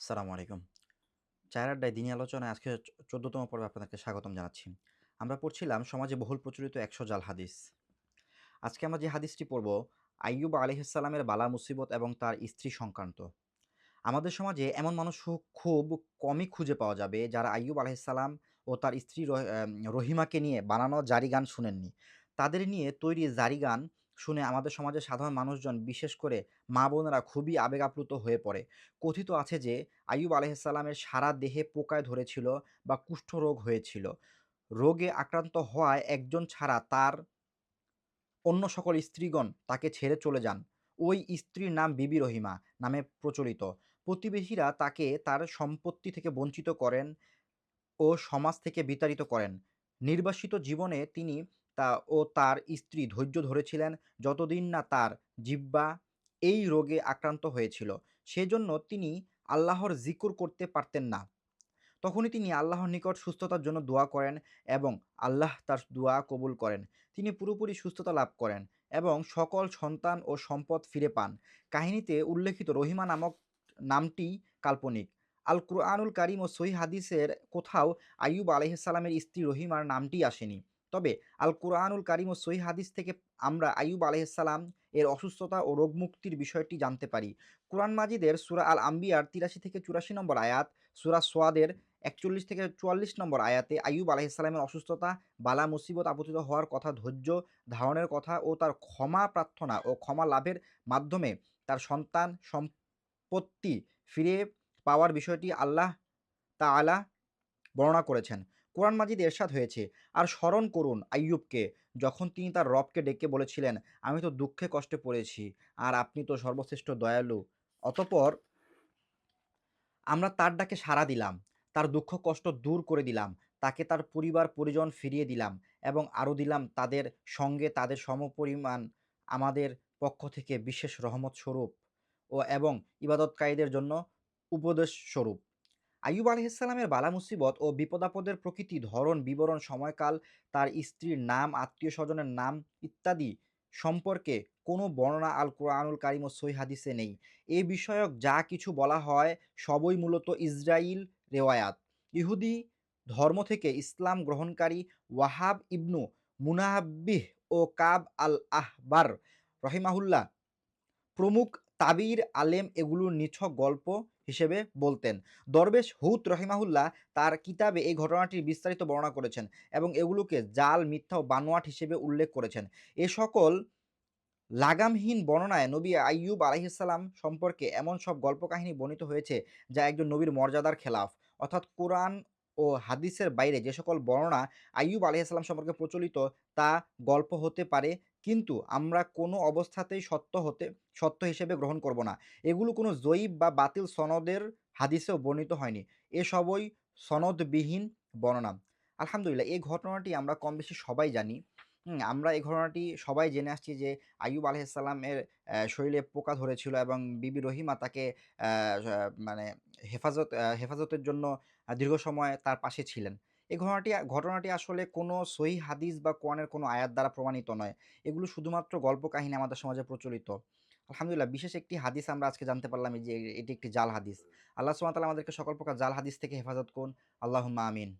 সালামু আলাইকুম। চায়ের আড্ডায় দিনী আলোচনায় আজকে চোদ্দতম পর্বে আপনাদেরকে স্বাগতম জানাচ্ছি। আমরা পড়ছিলাম, সমাজে বহুল প্রচলিত একশো জাল হাদিস। আজকে আমরা যে হাদিসটি পড়ব, আইয়ুব আলহিসাল্লামের বালা, মুসিবত এবং তার স্ত্রী সংক্রান্ত। আমাদের সমাজে এমন মানুষ খুব কমই খুঁজে পাওয়া যাবে যারা আইয়ুব আলহিসাল্লাম ও তার স্ত্রী রহিমাকে নিয়ে বানানো জারি গান শুনেননি। তাদের নিয়ে তৈরি জারি গান শুনে আমাদের সমাজের সাধারণ মানুষজন, বিশেষ করে মা বোনেরা খুবই আবেগ আপ্লুত হয়ে পড়ে। কথিত আছে যে, আইয়ুব আলহিসাল্লামের সারা দেহে পোকায় ধরেছিল বা কুষ্ঠরোগ হয়েছিল। রোগে আক্রান্ত হওয়ায় একজন ছাড়া তার অন্য সকল স্ত্রীগণ তাকে ছেড়ে চলে যান। ওই স্ত্রীর নাম বিবি রহিমা নামে প্রচলিত। প্রতিবেশীরা তাকে তার সম্পত্তি থেকে বঞ্চিত করেন ও সমাজ থেকে বিতাড়িত করেন। নির্বাসিত জীবনে তিনি তা ও তার স্ত্রী ধৈর্য ধরেছিলেন যতদিন না তার জিব্বা এই রোগে আক্রান্ত হয়েছিল। সেজন্য তিনি আল্লাহর জিকুর করতে পারতেন না। তখনই তিনি আল্লাহর নিকট সুস্থতার জন্য দোয়া করেন এবং আল্লাহ তার দোয়া কবুল করেন। তিনি পুরোপুরি সুস্থতা লাভ করেন এবং সকল সন্তান ও সম্পদ ফিরে পান। কাহিনীতে উল্লেখিত রহিমা নামক নামটি কাল্পনিক। আল কুরআনুল কারিম ও সহি হাদিসের কোথাও আইয়ুব আলহিসাল্লামের স্ত্রী রহিমার নামটি আসেনি। তবে আল কোরআনুল কারিম ও সহি হাদিস থেকে আমরা আইয়ুব আলহিসাল্লাম এর অসুস্থতা ও রোগমুক্তির বিষয়টি জানতে পারি। কোরআন মাজিদের সুরা আল আম্বিয়ার তিরাশি থেকে চুরাশি নম্বর আয়াত, সুরা সোয়াদের একচল্লিশ থেকে চুয়াল্লিশ নম্বর আয়াতে আইয়ুব আলাইসাল্লামের অসুস্থতা, বালা, মুসিবত আপতিত হওয়ার কথা, ধৈর্য ধারণের কথা ও তার ক্ষমা প্রার্থনা ও ক্ষমা লাভের মাধ্যমে তার সন্তান সম্পত্তি ফিরে পাওয়ার বিষয়টি আল্লাহ তাআলা বর্ণনা করেছেন। কোরআন মাজিদ এরশাদ হয়েছে। আর স্মরণ করুন আইয়ুবকে, যখন তিনি তার রবকে ডেকে বলেছিলেন, আমি তো দুঃখে কষ্টে পড়েছি, আর আপনি তো সর্বশ্রেষ্ঠ দয়ালু। অতপর আমরা তার ডাকে সাড়া দিলাম, তার দুঃখ কষ্ট দূর করে দিলাম, তাকে তার পরিবার, পরিজন ফিরিয়ে দিলাম এবং আরও দিলাম তাদের সঙ্গে তাদের সমপরিমাণ আমাদের পক্ষ থেকে বিশেষ রহমত স্বরূপ ও এবং ইবাদতকারীদের জন্য উপদেশ স্বরূপ। আইয়ুব আলহিসাল্লামের বালা মুসিবত ও বিপদাপদের প্রকৃতি ধরন, বিবরণ, সময়কাল, তার স্ত্রীর নাম আত্মীয় স্বজনের নাম ইত্যাদি সম্পর্কে কোনো বর্ণনা আল কোরআনুল কারিম ও সই হাদিসে নেই। এ বিষয়ক যা কিছু বলা হয় সবই মূলত ইসরায়েল রেওয়ায়াত। ইহুদি ধর্ম থেকে ইসলাম গ্রহণকারী ওয়াহাব ইবনু মুনাহাব্বিহ ও কাব আল আহবার রহিমাহুল্লাহ প্রমুখ তাবির, আলেম এগুলোর নিছক গল্প হিসেবে বলতেন। দরবেশ হুত রহিমাহুল্লাহ তার কিতাবে এই ঘটনাটির বিস্তারিত বর্ণনা করেছেন এবং এগুলোকে জাল, মিথ্যা ও বানোয়াট হিসেবে উল্লেখ করেছেন। এ সকল লাগামহীন বর্ণনায় নবী আইয়ুব আলাইহিসাল্লাম সম্পর্কে এমন সব গল্প কাহিনী বর্ণিত হয়েছে যা একজন নবীর মর্যাদার খেলাফ। অর্থাৎ কোরআন ও হাদিসের বাইরে যে সকল বর্ণনা আইয়ুব আলাইহিসাল্লাম সম্পর্কে প্রচলিত তা গল্প হতে পারে কিন্তু আমরা কোনো অবস্থাতেই সত্য হতে সত্য হিসেবে গ্রহণ করব না। এগুলো কোনো জয়ীব বা বাতিল সনদের হাদিসেও বর্ণিত হয়নি। এসবই সনদবিহীন বর্ণনা। আলহামদুলিল্লাহ এই ঘটনাটি আমরা কম বেশি সবাই জানি। আমরা এই ঘটনাটি সবাই জেনে আসছি যে আইয়ুব আলাইহিসসালামের আহ, শরীরে পোকা ধরেছিল এবং বিবি রহিমা তাকে মানে হেফাজত হেফাজতের জন্য দীর্ঘ সময় তার পাশে ছিলেন। এই ঘটনাটি ঘটনাটি আসলে কোনো সহি হাদিস বা কোয়ানের কোনো আয়াত দ্বারা প্রমাণিত নয়। এগুলো শুধুমাত্র গল্প কাহিনী আমাদের সমাজে প্রচলিত। আলহামদুলিল্লাহ, বিশেষ একটি হাদিস আমরা আজকে জানতে পারলাম যে এটি একটি জাল হাদিস। আল্লাহ সুমাতাল আমাদেরকে সকল প্রকার জাল হাদিস থেকে হেফাজত করুন। আল্লাহ আমিন।